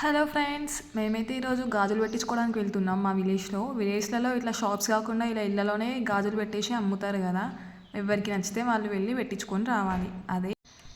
Hello friends మేమైతే ఈరోజు గాజులు పెట్టించుకోవడానికి వెళ్తున్నాం మా విలేజ్లో. విలేజ్లలో ఇట్లా షాప్స్ కాకుండా ఇలా ఇళ్ళలోనే గాజులు పెట్టేసి అమ్ముతారు కదా. ఎవరికి నచ్చితే వాళ్ళు వెళ్ళి పెట్టించుకొని రావాలి. అదే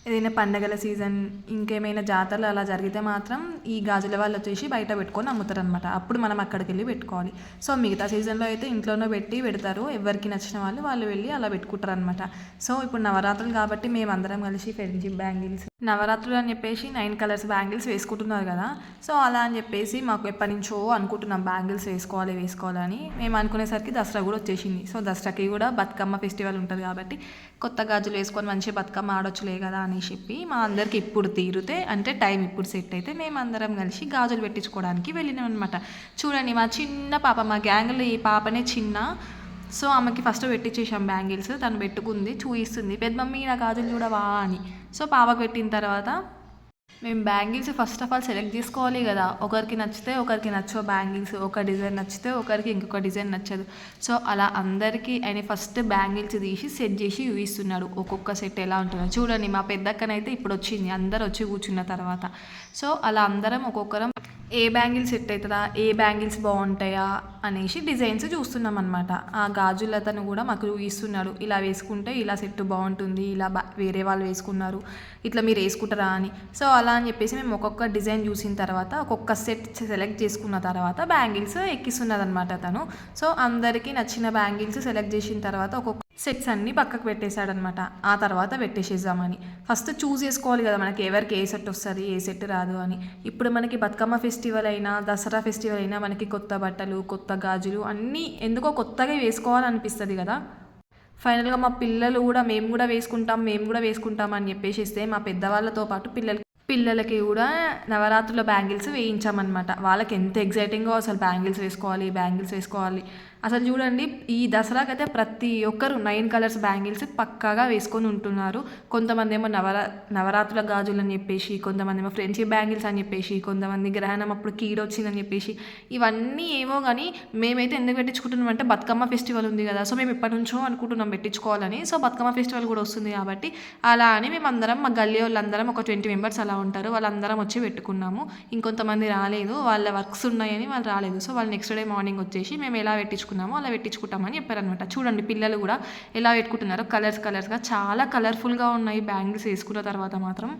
ఏదైనా పండగల సీజన్ ఇంకేమైనా జాతరలు అలా జరిగితే మాత్రం ఈ గాజుల వాళ్ళు వచ్చేసి బయట పెట్టుకొని అమ్ముతారు అనమాట అప్పుడు మనం అక్కడికి వెళ్ళి పెట్టుకోవాలి. సో మిగతా సీజన్లో అయితే ఇంట్లోనే పెట్టి పెడతారు. ఎవరికి నచ్చిన వాళ్ళు వాళ్ళు వెళ్ళి అలా పెట్టుకుంటారు అనమాట సో ఇప్పుడు నవరాత్రులు కాబట్టి మేము అందరం కలిసి ఫ్రెండ్షిప్ బ్యాంగిల్స్ నవరాత్రులు అని చెప్పేసి నైన్ కలర్స్ బ్యాంగిల్స్ వేసుకుంటున్నారు కదా. సో అలా అని చెప్పేసి మాకు ఎప్పటి నుంచో అనుకుంటున్నాం బ్యాంగిల్స్ వేసుకోవాలి వేసుకోవాలని మేము అనుకునేసరికి దసరా కూడా వచ్చేసింది. సో దసరాకి కూడా బతుకమ్మ ఫెస్టివల్ ఉంటుంది కాబట్టి కొత్త గాజులు వేసుకొని మంచిగా బతుకమ్మ ఆడొచ్చులే కదా అని చెప్పి మా అందరికి ఇప్పుడు తీరితే అంటే టైం ఇప్పుడు సెట్ అయితే మేము అందరం కలిసి గాజులు పెట్టించుకోవడానికి వెళ్ళినాం అనమాట చూడండి మా చిన్న పాప మా గ్యాంగ్లో ఈ పాపనే చిన్న సో ఆమెకి ఫస్ట్ పెట్టించేసాం బ్యాంగిల్స్ తను పెట్టుకుంది చూయిస్తుంది. పెద్ద మమ్మీ నా కాజులు చూడవా అని. సో పాపకు పెట్టిన తర్వాత మేము bangles first of all select చేసుకోవాలి కదా. ఒకరికి నచ్చితే ఒకరికి నచ్చో బ్యాంగిల్స్ ఒక డిజైన్ నచ్చితే ఒకరికి ఇంకొక డిజైన్ నచ్చదు. సో అలా అందరికీ ఆయన ఫస్ట్ బ్యాంగిల్స్ తీసి సెట్ చేసి చూపిస్తున్నాడు. ఒక్కొక్క సెట్ ఎలా ఉంటుందో. చూడండి మా పెద్దక్కనైతే ఇప్పుడు వచ్చింది. అందరు వచ్చి కూర్చున్న తర్వాత. సో అలా అందరం ఒక్కొక్కరం ఏ బ్యాంగిల్ సెట్ అవుతుందా? ఏ బ్యాంగిల్స్ బాగుంటాయా? అనేసి డిజైన్స్ చూస్తున్నాం అనమాట ఆ గాజుల అతను కూడా మాకు ఇస్తున్నాడు ఇలా వేసుకుంటే ఇలా సెట్ బాగుంటుంది ఇలా వేరే వాళ్ళు వేసుకున్నారు ఇట్లా మీరు వేసుకుంటారా అని. సో అలా అని చెప్పేసి మేము ఒక్కొక్క డిజైన్ చూసిన తర్వాత ఒక్కొక్క సెట్ సెలెక్ట్ చేసుకున్న తర్వాత బ్యాంగిల్స్ ఎక్కిస్తున్నది అనమాట తను సో అందరికీ నచ్చిన బ్యాంగిల్స్ సెలెక్ట్ చేసిన తర్వాత ఒక్కొక్క సెట్స్ అన్నీ పక్కకు పెట్టేశాడనమాట ఆ తర్వాత పెట్టేసేద్దామని. ఫస్ట్ చూస్ చేసుకోవాలి కదా మనకి ఎవరికి ఏ సెట్ వస్తుంది ఏ సెట్ రాదు అని. ఇప్పుడు మనకి బతుకమ్మ ఫెస్టివల్ అయినా దసరా ఫెస్టివల్ అయినా మనకి కొత్త బట్టలు కొత్త గాజులు అన్నీ ఎందుకో కొత్తగా వేసుకోవాలనిపిస్తుంది కదా. ఫైనల్గా మా పిల్లలు కూడా మేము కూడా వేసుకుంటాం మేము కూడా వేసుకుంటాం అని చెప్పేసి ఇస్తే మా పెద్దవాళ్ళతో పాటు పిల్లలు పిల్లలకి కూడా నవరాత్రుల బ్యాంగిల్స్ వేయించామన్నమాట. వాళ్ళకి ఎంత ఎగ్జైటింగ్గా అసలు బ్యాంగిల్స్ వేసుకోవాలి బ్యాంగిల్స్ వేసుకోవాలి. అసలు చూడండి ఈ దసరాకైతే ప్రతి ఒక్కరు నైన్ కలర్స్ బ్యాంగిల్స్ పక్కాగా వేసుకొని ఉంటున్నారు. కొంతమంది ఏమో నవరా నవరాత్రుల గాజులు అని చెప్పేసి కొంతమంది ఏమో ఫ్రెండ్షిప్ బ్యాంగిల్స్ అని చెప్పేసి కొంతమంది గ్రహణం అప్పుడు కీడొచ్చిందని చెప్పేసి ఇవన్నీ ఏమో కానీ మేమైతే ఎందుకు పెట్టించుకుంటున్నాం అంటే బతుకమ్మ ఫెస్టివల్ ఉంది కదా సో మేము ఎప్పటి నుంచో అనుకుంటున్నాం పెట్టించుకోవాలని. సో బతుకమ్మ ఫెస్టివల్ కూడా వస్తుంది కాబట్టి అలా అని మేము అందరం మా గల్లీ వాళ్ళందరం ఒక ట్వంటీ మెంబర్స్ అలా ఉంటారు. వాళ్ళందరం వచ్చి పెట్టుకున్నాము. ఇంకొంతమంది రాలేదు. వాళ్ళ వర్క్స్ ఉన్నాయని వాళ్ళు రాలేదు. సో వాళ్ళు నెక్స్ట్ డే మార్నింగ్ వచ్చేసి మేము ఎలా పెట్టించుకున్నామో అలా పెట్టించుకుంటామని చెప్పారనమాట చూడండి పిల్లలు కూడా ఎలా పెట్టుకుంటున్నారో కలర్స్ కలర్స్గా చాలా కలర్ఫుల్గా ఉన్నాయి బ్యాంగిల్స్ వేసుకున్న తర్వాత మాత్రం.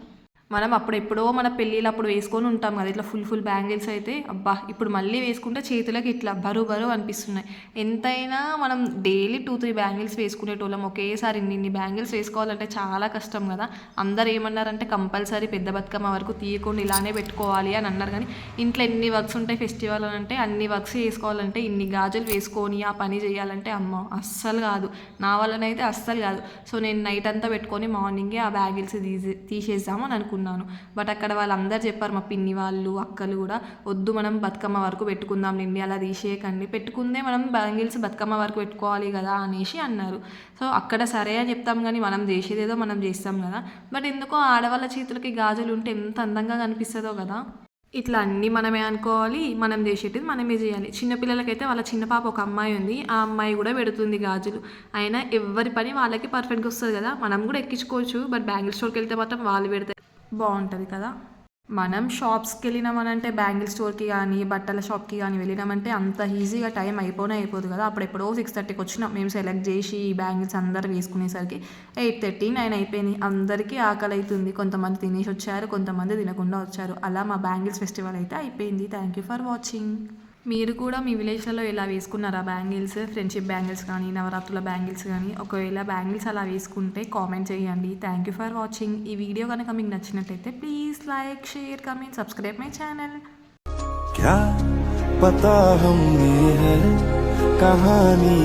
మనం అప్పుడెప్పుడో మన పెళ్ళిళ్ళు అప్పుడు వేసుకొని ఉంటాం కదా ఇట్లా ఫుల్ ఫుల్ బ్యాంగిల్స్ అయితే. అబ్బా ఇప్పుడు మళ్ళీ వేసుకుంటే చేతులకి ఇట్లా బరువు బరువు అనిపిస్తున్నాయి. ఎంతైనా మనం డైలీ టూ త్రీ బ్యాంగిల్స్ వేసుకునేటోళ్ళం. ఒకేసారి ఇన్ని బ్యాంగిల్స్ వేసుకోవాలంటే చాలా కష్టం కదా. అందరు ఏమన్నారంటే కంపల్సరీ పెద్ద బతుకమ్మ వరకు తీయకుండా ఇలానే పెట్టుకోవాలి అని అన్నారు. కానీ ఇంట్లో ఎన్ని వర్క్స్ ఉంటాయి ఫెస్టివల్ అని అంటే అన్ని వర్క్స్ వేసుకోవాలంటే ఇన్ని గాజులు వేసుకొని ఆ పని చేయాలంటే అమ్మ అస్సలు కాదు. నా వల్లనైతే అస్సలు కాదు. సో నేను నైట్ అంతా పెట్టుకొని మార్నింగే ఆ బ్యాంగిల్స్ తీసే తీసేద్దాము అని అనుకున్నాను బట్ అక్కడ వాళ్ళందరూ చెప్పారు మా పిన్ని వాళ్ళు అక్కలు కూడా వద్దు మనం బతుకమ్మ వరకు పెట్టుకుందాం నిండి అలా తీసేయకండి. పెట్టుకుందే మనం బ్యాంగిల్స్ బతుకమ్మ వరకు పెట్టుకోవాలి కదా అనేసి అన్నారు. సో అక్కడ సరే అని చెప్తాం కానీ మనం చేసేదేదో మనం చేస్తాం కదా. బట్ ఎందుకో ఆడవాళ్ళ చేతులకి గాజులు ఉంటే ఎంత అందంగా కనిపిస్తుందో కదా. ఇట్లా అన్నీ మనమే అనుకోవాలి మనం చేసేటిది మనమే చేయాలి. చిన్నపిల్లలకైతే వాళ్ళ చిన్న పాప ఒక అమ్మాయి ఉంది ఆ అమ్మాయి కూడా పెడుతుంది గాజులు. అయినా ఎవరి పని వాళ్ళకి పర్ఫెక్ట్గా వస్తుంది కదా. మనం కూడా ఎక్కించుకోవచ్చు బట్ బ్యాంగిల్ స్టోర్కి వెళ్తే మాత్రం వాళ్ళు పెడతారు. బాగుంటుంది కదా. మనం షాప్స్కి వెళ్ళినామనంటే బ్యాంగిల్ స్టోర్కి కానీ బట్టల షాప్కి కానీ వెళ్ళినామంటే అంత ఈజీగా టైం అయిపోనే అయిపోదు కదా. అప్పుడు ఎప్పుడో సిక్స్ థర్టీకి వచ్చినాం. మేము సెలెక్ట్ చేసి ఈ బ్యాంగిల్స్ అందరు వేసుకునేసరికి ఎయిట్ థర్టీ నైన్ అయిపోయింది. అందరికీ ఆకలి అవుతుంది కొంతమంది తినేసి వచ్చారు కొంతమంది తినకుండా వచ్చారు. అలా మా బ్యాంగిల్స్ ఫెస్టివల్ అయితే అయిపోయింది. Thank you for watching. మీరు కూడా మీ విలేజ్లలో ఇలా వేసుకున్నారా బ్యాంగిల్స్ ఫ్రెండ్షిప్ బ్యాంగిల్స్ కానీ నవరాత్రుల బ్యాంగిల్స్ కానీ ఒకవేళ బ్యాంగిల్స్ అలా వేసుకుంటే కామెంట్ చేయండి థ్యాంక్ యూ ఫర్ వాచింగ్ ఈ వీడియో కనుక మీకు నచ్చినట్టయితే please like share comment subscribe my channel क्या पता हमने है कहानी